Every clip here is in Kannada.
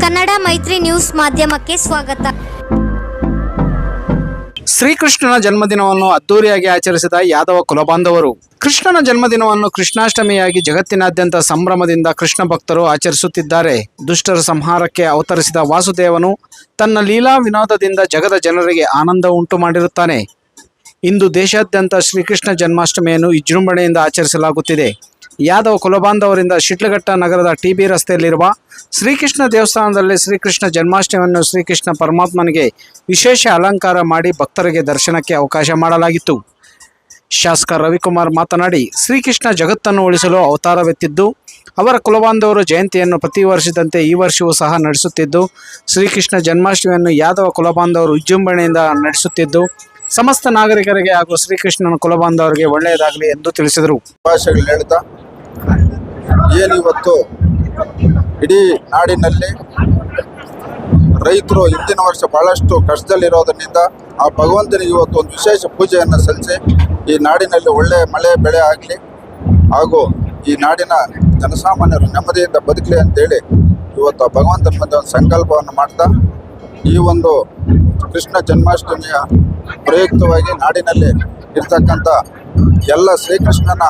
ಕನ್ನಡ ಮೈತ್ರಿ ನ್ಯೂಸ್ ಮಾಧ್ಯಮಕ್ಕೆ ಸ್ವಾಗತ. ಶ್ರೀಕೃಷ್ಣನ ಜನ್ಮದಿನವನ್ನು ಅದ್ದೂರಿಯಾಗಿ ಆಚರಿಸಿದ ಯಾದವ ಕುಲಬಾಂಧವರು. ಕೃಷ್ಣನ ಜನ್ಮದಿನವನ್ನು ಕೃಷ್ಣಾಷ್ಟಮಿಯಾಗಿ ಜಗತ್ತಿನಾದ್ಯಂತ ಸಂಭ್ರಮದಿಂದ ಕೃಷ್ಣ ಭಕ್ತರು ಆಚರಿಸುತ್ತಿದ್ದಾರೆ. ದುಷ್ಟರ ಸಂಹಾರಕ್ಕೆ ಅವತರಿಸಿದ ವಾಸುದೇವನು ತನ್ನ ಲೀಲಾ ವಿನೋದದಿಂದ ಜಗದ ಜನರಿಗೆ ಆನಂದ ಉಂಟು ಮಾಡಿರುತ್ತಾನೆ. ಇಂದು ದೇಶಾದ್ಯಂತ ಶ್ರೀಕೃಷ್ಣ ಜನ್ಮಾಷ್ಟಮಿಯನ್ನು ವಿಜೃಂಭಣೆಯಿಂದ ಆಚರಿಸಲಾಗುತ್ತಿದೆ. ಯಾದವ ಕುಲಬಾಂಧವರಿಂದ ಶಿಟ್ಲಘಟ್ಟ ನಗರದ ಟಿ ಬಿ ರಸ್ತೆಯಲ್ಲಿರುವ ಶ್ರೀಕೃಷ್ಣ ದೇವಸ್ಥಾನದಲ್ಲಿ ಶ್ರೀಕೃಷ್ಣ ಜನ್ಮಾಷ್ಟಮಿಯನ್ನು ಶ್ರೀಕೃಷ್ಣ ಪರಮಾತ್ಮನಿಗೆ ವಿಶೇಷ ಅಲಂಕಾರ ಮಾಡಿ ಭಕ್ತರಿಗೆ ದರ್ಶನಕ್ಕೆ ಅವಕಾಶ ಮಾಡಲಾಗಿತ್ತು. ಶಾಸಕ ರವಿಕುಮಾರ್ ಮಾತನಾಡಿ, ಶ್ರೀಕೃಷ್ಣ ಜಗತ್ತನ್ನು ಉಳಿಸಲು ಅವತಾರವೆತ್ತಿದ್ದು, ಅವರ ಕುಲಬಾಂಧವರು ಜಯಂತಿಯನ್ನು ಪ್ರತಿ ವರ್ಷದಂತೆ ಈ ವರ್ಷವೂ ಸಹ ನಡೆಸುತ್ತಿದ್ದು, ಶ್ರೀಕೃಷ್ಣ ಜನ್ಮಾಷ್ಟಮಿಯನ್ನು ಯಾದವ ಕುಲಬಾಂಧವರು ವಿಜೃಂಭಣೆಯಿಂದ ನಡೆಸುತ್ತಿದ್ದು, ಸಮಸ್ತ ನಾಗರಿಕರಿಗೆ ಹಾಗೂ ಶ್ರೀಕೃಷ್ಣನ ಕುಲಬಾಂಧವರಿಗೆ ಒಳ್ಳೆಯದಾಗಲಿ ಎಂದು ತಿಳಿಸಿದರು. ಭಾಷೆಗಳು ಇವತ್ತು? ಇಡೀ ನಾಡಿನಲ್ಲಿ ರೈತರು ಹಿಂದಿನ ವರ್ಷ ಬಹಳಷ್ಟು ಕಷ್ಟದಲ್ಲಿರೋದರಿಂದ ಆ ಭಗವಂತನಿಗೆ ಇವತ್ತು ಒಂದು ವಿಶೇಷ ಪೂಜೆಯನ್ನು ಸಲ್ಲಿಸಿ ಈ ನಾಡಿನಲ್ಲಿ ಒಳ್ಳೆ ಮಳೆ, ಬೆಳೆ ಆಗಲಿ ಹಾಗೂ ಈ ನಾಡಿನ ಜನಸಾಮಾನ್ಯರು ನೆಮ್ಮದಿಯಿಂದ ಬದುಕಲಿ ಅಂತೇಳಿ ಇವತ್ತು ಆ ಭಗವಂತನ ಮುಂದೆ ಒಂದು ಸಂಕಲ್ಪವನ್ನು ಮಾಡ್ತಾ ಈ ಒಂದು ಕೃಷ್ಣ ಜನ್ಮಾಷ್ಟಮಿಯ ಪ್ರಯುಕ್ತವಾಗಿ ನಾಡಿನಲ್ಲಿ ಇರ್ತಕ್ಕಂಥ ಎಲ್ಲ ಶ್ರೀಕೃಷ್ಣನ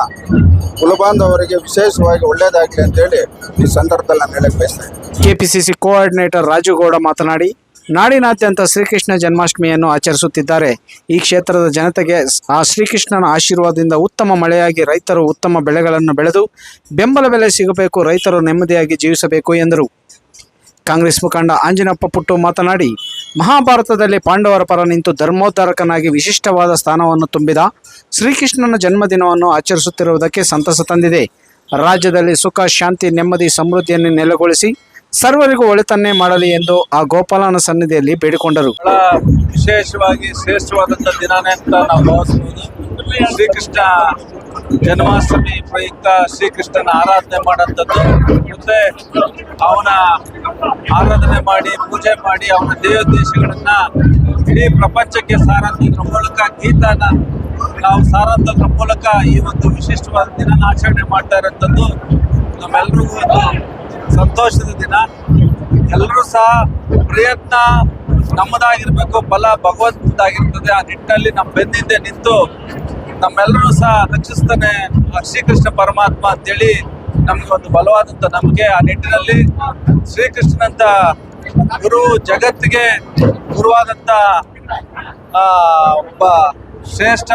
ಕುಲಬಾಂಧವರಿಗೆ ವಿಶೇಷವಾಗಿ ಒಳ್ಳೆಯದಾಗಲಿ ಅಂತೇಳಿ ಈ ಸಂದರ್ಭದಲ್ಲಿ ನಾನು ಹೇಳಕ್ಕೆ ಬಯಸ್ತೇನೆ ಕೆಪಿಸಿಸಿ ಕೋಆರ್ಡಿನೇಟರ್ ರಾಜುಗೌಡ ಮಾತನಾಡಿ, ನಾಡಿನಾದ್ಯಂತ ಶ್ರೀಕೃಷ್ಣ ಜನ್ಮಾಷ್ಟಮಿಯನ್ನು ಆಚರಿಸುತ್ತಿದ್ದಾರೆ. ಈ ಕ್ಷೇತ್ರದ ಜನತೆಗೆ ಆ ಶ್ರೀಕೃಷ್ಣನ ಆಶೀರ್ವಾದದಿಂದ ಉತ್ತಮ ಮಳೆಯಾಗಿ ರೈತರು ಉತ್ತಮ ಬೆಳೆಗಳನ್ನು ಬೆಳೆದು ಬೆಂಬಲ ಬೆಲೆ ಸಿಗಬೇಕು, ರೈತರು ನೆಮ್ಮದಿಯಾಗಿ ಜೀವಿಸಬೇಕು ಎಂದರು. ಕಾಂಗ್ರೆಸ್ ಮುಖಂಡ ಆಂಜನಪ್ಪ ಪುಟ್ಟು ಮಾತನಾಡಿ, ಮಹಾಭಾರತದಲ್ಲಿ ಪಾಂಡವರ ಪರ ನಿಂತು ಧರ್ಮೋದ್ಧಾರಕನಾಗಿ ವಿಶಿಷ್ಟವಾದ ಸ್ಥಾನವನ್ನು ತುಂಬಿದ ಶ್ರೀಕೃಷ್ಣನ ಜನ್ಮದಿನವನ್ನು ಆಚರಿಸುತ್ತಿರುವುದಕ್ಕೆ ಸಂತಸ ತಂದಿದೆ. ರಾಜ್ಯದಲ್ಲಿ ಸುಖ, ಶಾಂತಿ, ನೆಮ್ಮದಿ, ಸಮೃದ್ಧಿಯನ್ನು ನೆಲೆಗೊಳಿಸಿ ಸರ್ವರಿಗೂ ಒಳಿತನ್ನೇ ಮಾಡಲಿ ಎಂದು ಆ ಗೋಪಾಲನ ಸನ್ನಿಧಿಯಲ್ಲಿ ಬೇಡಿಕೊಂಡರು. ವಿಶೇಷವಾಗಿ ಶ್ರೇಷ್ಠವಾದಂತಹ ದಿನಾನೇ ಅಂತ ನಾವು ಭಾವಿಸಬಹುದು ಶ್ರೀಕೃಷ್ಣ ಜನ್ಮಾಷ್ಟಮಿ ಪ್ರಯುಕ್ತ ಶ್ರೀಕೃಷ್ಣನ ಆರಾಧನೆ ಮಾಡಂಥದ್ದು ಮತ್ತೆ ಅವನ ಆರಾಧನೆ ಮಾಡಿ, ಪೂಜೆ ಮಾಡಿ, ಅವನ ದೇವೋದ್ದೇಶಗಳನ್ನ ಇಡೀ ಪ್ರಪಂಚಕ್ಕೆ ಸಾರಂತದ್ರ ಮೂಲಕ ಗೀತಾನ ನಾವು ಸಾರಂತದ್ರ ಮೂಲಕ ಈ ಒಂದು ವಿಶಿಷ್ಟವಾದ ದಿನ ಆಚರಣೆ ಮಾಡ್ತಾ ಇರೋಂಥದ್ದು ನಮ್ಮೆಲ್ರಿಗೂ ಒಂದು ಸಂತೋಷದ ದಿನ. ಎಲ್ಲರೂ ಸಹ ಪ್ರಯತ್ನ ನಮ್ಮದಾಗಿರ್ಬೇಕು, ಬಲ ಭಗವಂತದಾಗಿರ್ತದೆ. ಆ ನಿಟ್ಟಿನಲ್ಲಿ ನಮ್ಮ ಬೆನ್ನಿಂದೆ ನಿಂತು ನಮ್ಮೆಲ್ಲರೂ ಸಹ ರಕ್ಷಿಸ್ತಾನೆ. ಶ್ರೀಕೃಷ್ಣ ಪರಮಾತ್ಮ ಅಂತೇಳಿ ನಮ್ಗೆ ಒಂದು ಬಲವಾದಂಥ ನಂಬಿಕೆ ಆ ನಿಟ್ಟಿನಲ್ಲಿ ಶ್ರೀಕೃಷ್ಣನಂತ ಗುರು ಜಗತ್ತಿಗೆ ಗುರುವಾದಂಥ ಆ, ಒಬ್ಬ ಶ್ರೇಷ್ಠ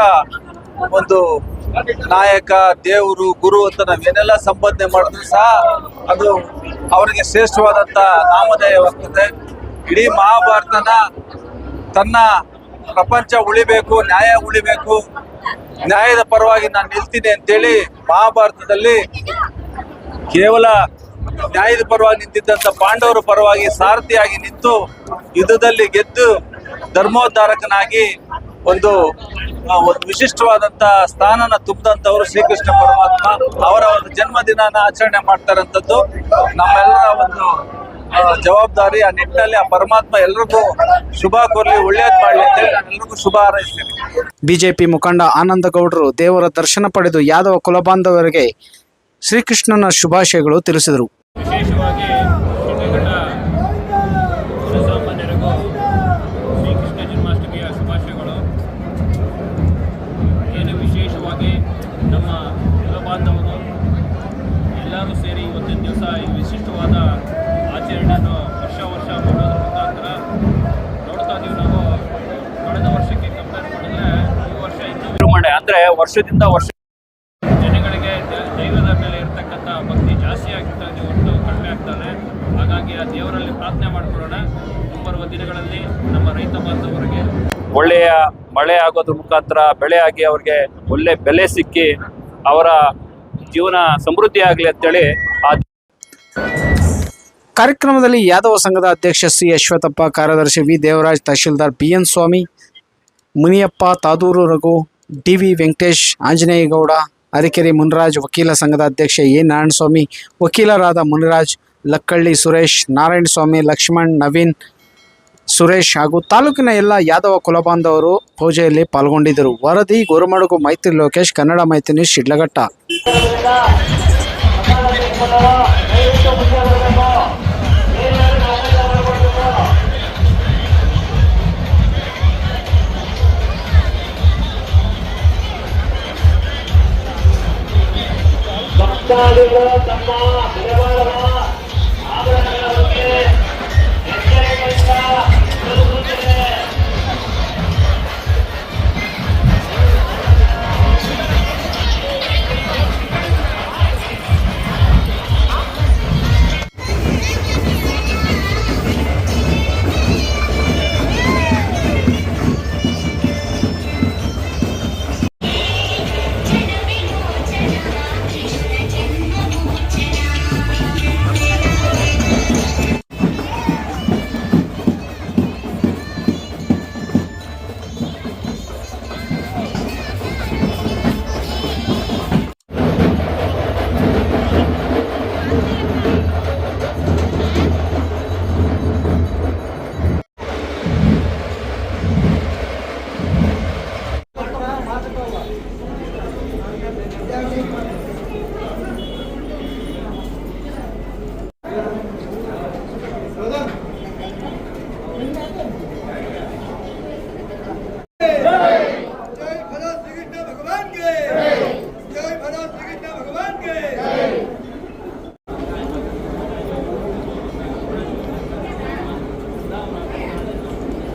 ಒಂದು ನಾಯಕ ದೇವರು ಗುರು ಅಂತ ನಾವೇನೆಲ್ಲ ಸಂಬೋಧನೆ ಮಾಡಿದ್ರು ಸಹ ಅದು ಅವರಿಗೆ ಶ್ರೇಷ್ಠವಾದಂಥ ನಾಮಧೇಯವಾಗ್ತದೆ ಇಡೀ ಮಹಾಭಾರತನ ತನ್ನ ಪ್ರಪಂಚ ಉಳಿಬೇಕು ನ್ಯಾಯ ಉಳಿಬೇಕು. ನ್ಯಾಯದ ಪರವಾಗಿ ನಾನು ನಿಲ್ತೀನಿ ಅಂತೇಳಿ ಮಹಾಭಾರತದಲ್ಲಿ ಕೇವಲ ನ್ಯಾಯದ ಪರವಾಗಿ ನಿಂತಿದ್ದಂಥ ಪಾಂಡವರ ಪರವಾಗಿ ಸಾರಥಿಯಾಗಿ ನಿಂತು ಯುದ್ಧದಲ್ಲಿ ಗೆದ್ದು ಧರ್ಮೋದ್ಧಾರಕನಾಗಿ ಒಂದು ಒಂದು ವಿಶಿಷ್ಟವಾದಂತ ಸ್ಥಾನನ ತುಂಬಿದಂಥವರು ಶ್ರೀಕೃಷ್ಣ ಪರಮಾತ್ಮ. ಅವರ ಒಂದು ಜನ್ಮದಿನನ ಆಚರಣೆ ಮಾಡ್ತಾರಂಥದ್ದು. ನಮ್ಮೆಲ್ಲರ ಒಂದು ಜವಾಬ್ದಾರಿ, ಆ ನಿಟ್ಟಿನಲ್ಲಿ ಆ ಪರಮಾತ್ಮ ಎಲ್ರಿಗೂ ಶುಭ ಕೊರಲಿ ಒಳ್ಳೇದು ಮಾಡಲಿ ನಾನು ಎಲ್ರಿಗೂ ಶುಭ ಹಾರೈಸ್ತೇನೆ. ಬಿಜೆಪಿ ಮುಖಂಡ ಆನಂದಗೌಡರು ದೇವರ ದರ್ಶನ ಪಡೆದು ಯಾದವ ಕುಲಬಾಂಧವರಿಗೆ ಶ್ರೀಕೃಷ್ಣನ ಶುಭಾಶಯಗಳು ತಿಳಿಸಿದರು. ವಿಶೇಷವಾಗಿ ಜನಸಾಮಾನ್ಯರಿಗೂ ಶ್ರೀಕೃಷ್ಣ ಜನ್ಮಾಷ್ಟಮಿಯ ಶುಭಾಶಯಗಳು. ಏನು ವಿಶೇಷವಾಗಿ ನಮ್ಮ ಕುಲಬಾಂಧವರು ಎಲ್ಲರೂ ಸೇರಿ ಇವತ್ತಿನ ದಿವಸ ಈ ವಿಶಿಷ್ಟವಾದ ಆಚರಣೆಯನ್ನು ವರ್ಷ ವರ್ಷ ಮಾಡೋದ್ರ ಮುಖಾಂತರ ನೋಡ್ತಾ ಇದ್ದೀವಿ ನಾವು. ಕಳೆದ ವರ್ಷಕ್ಕೆ ಕಂಪೇರ್ ಮಾಡಿದ್ರೆ ಈ ವರ್ಷ ಇನ್ನೂ ಅಂದರೆ ವರ್ಷದಿಂದ ವರ್ಷ ಒಳ್ಳೆಯ ಮಳೆ ಆಗೋದ್ರ ಮುಖಾಂತರ ಬೆಳೆ ಆಗಿ ಅವ್ರಿಗೆ ಒಳ್ಳೆ ಬೆಲೆ ಸಿಕ್ಕಿ ಅವರ ಜೀವನ ಸಮೃದ್ಧಿ ಆಗಲಿ ಅಂತೇಳಿ ಕಾರ್ಯಕ್ರಮದಲ್ಲಿ ಯಾದವ ಸಂಘದ ಅಧ್ಯಕ್ಷ ಸಿ ಅಶ್ವಥಪ್ಪ, ಕಾರ್ಯದರ್ಶಿ V Devaraj, tahsildar B N Swamy, Muniyappa Tadur Raghu, D V Venkatesh Anjaneyagowda Arikere Muniraj, ವಕೀಲ ಸಂಘದ ಅಧ್ಯಕ್ಷ ಎ ನಾರಾಯಣಸ್ವಾಮಿ, ವಕೀಲರಾದ ಮುನಿರಾಜ್, ಲಕ್ಕಳ್ಳಿ ಸುರೇಶ್, ನಾರಾಯಣಸ್ವಾಮಿ, ಲಕ್ಷ್ಮಣ್, ನವೀನ್ ಸುರೇಶ್ ಹಾಗೂ ತಾಲೂಕಿನ ಎಲ್ಲ ಯಾದವ ಕುಲಬಾಂಧವರು ಪೂಜೆಯಲ್ಲಿ ಪಾಲ್ಗೊಂಡಿದ್ದರು. ವರದಿ ಗುರುಮಡುಗು ಮೈತ್ರಿ ಲೋಕೇಶ್, ಕನ್ನಡ ಮೈತ್ರಿ ನ್ಯೂಸ್, ಶಿಡ್ಲಘಟ್ಟ. ತಮ್ಮ